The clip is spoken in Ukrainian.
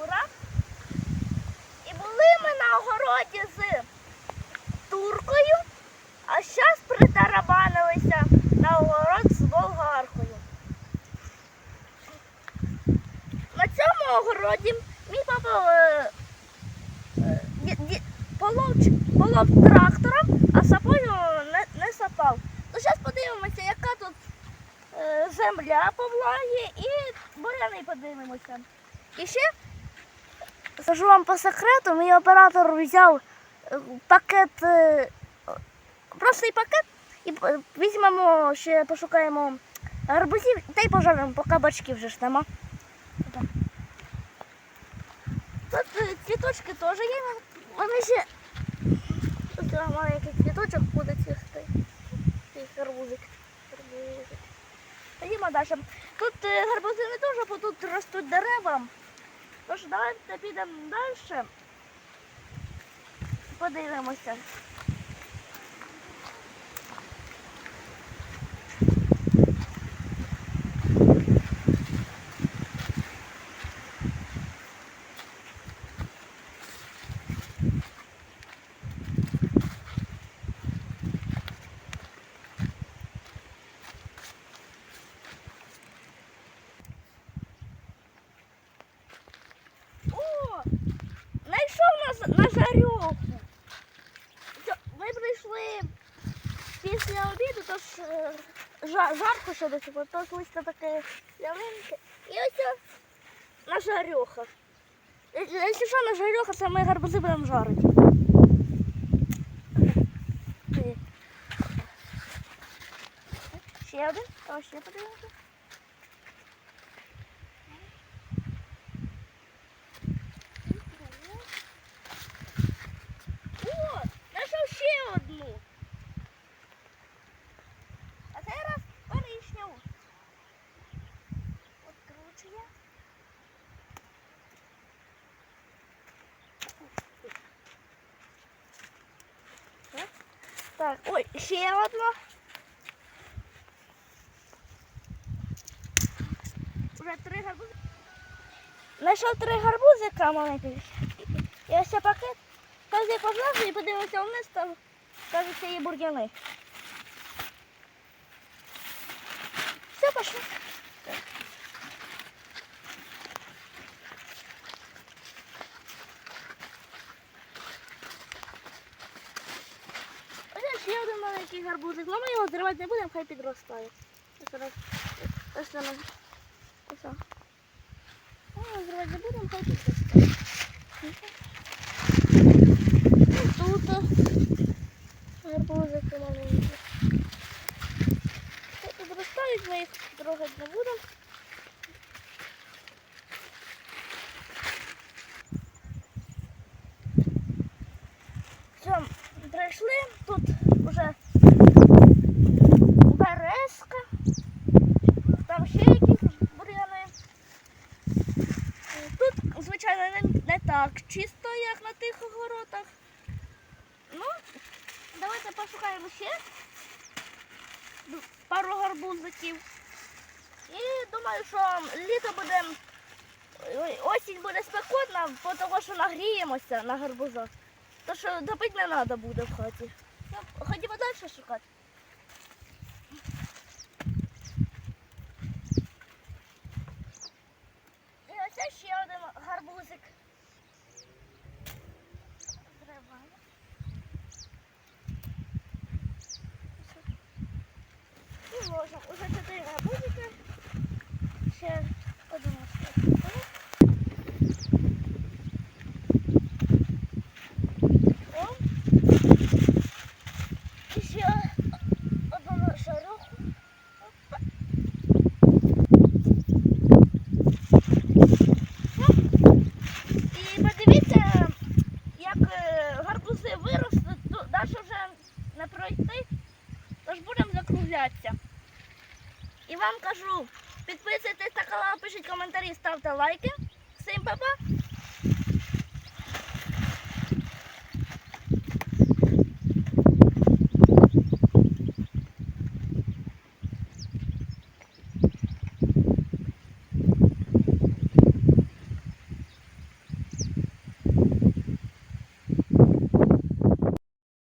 Юра. І були ми на огороді з туркою, а зараз притарабанилися на огород з болгаркою. На цьому мій папа е, е, полов, трактором, а сапою не, не сапав. То зараз подивимося, яка тут е, земля по влагі і буряни подивимося. І ще скажу вам по секрету, мій оператор взяв е, пакет, е, простий пакет, і візьмемо ще пошукаємо гарбузів та й пожаримо, поки бачків вже ж нема. Тут е, цвіточки теж є. Вони ще е, маленький цвіточок буде цвісти. Цей. Гарбузик. Ходімо далі. Тут е, гарбузи не дуже, бо тут ростуть дерева. Тож давайте підемо далі. Подивимося. О! Знайшов на, на жарьоху. Цьо- Ми після обіду, тож е, жа- жарко ще до цього, тож листя таке зелененьке. І ось на жарьоха. Е, Якщо що, на жарьоха, це ми гарбузи будемо жарити. Е. Ще один, а ще подивимося. О, знайшов ще одну. А цей раз коричневу. Откручує. Так. Так, ой, ще одна. Уже три гарбузи. Знайшов три гарбузика маленьких. І ось пакет. Кожен познається і подивимося вниз, там кажеться є бур'яни. Все, пошли. Ось маленький гарбузик. Ну, ми його зривати не будемо, хай підростає. Ось зараз. Ось воно. Ось. Ми його зривати не будемо, хай підростає. Тут гарбузики маленькі. Підростають, ми їх трогати не будемо. Все, прийшли, тут вже березка, там ще якісь бур'яни. Тут, звичайно, не, не так чисто, як на тих огородах. Ну, давайте пошукаємо ще пару гарбузиків. І думаю, що літо буде, осінь буде спекотна, того, що нагріємося на гарбузах. То що допити не треба буде в хаті. Ну, Ходімо далі шукати. І ось ще один гарбузик. Зриваємо. І ложимо. Уже чотири гарбузики. Ще один ось. Е, виросли, далі вже не пройти, тож будемо закруглятися. І вам кажу, підписуйтесь на канал, пишіть коментарі, ставте лайки. Всім па-па!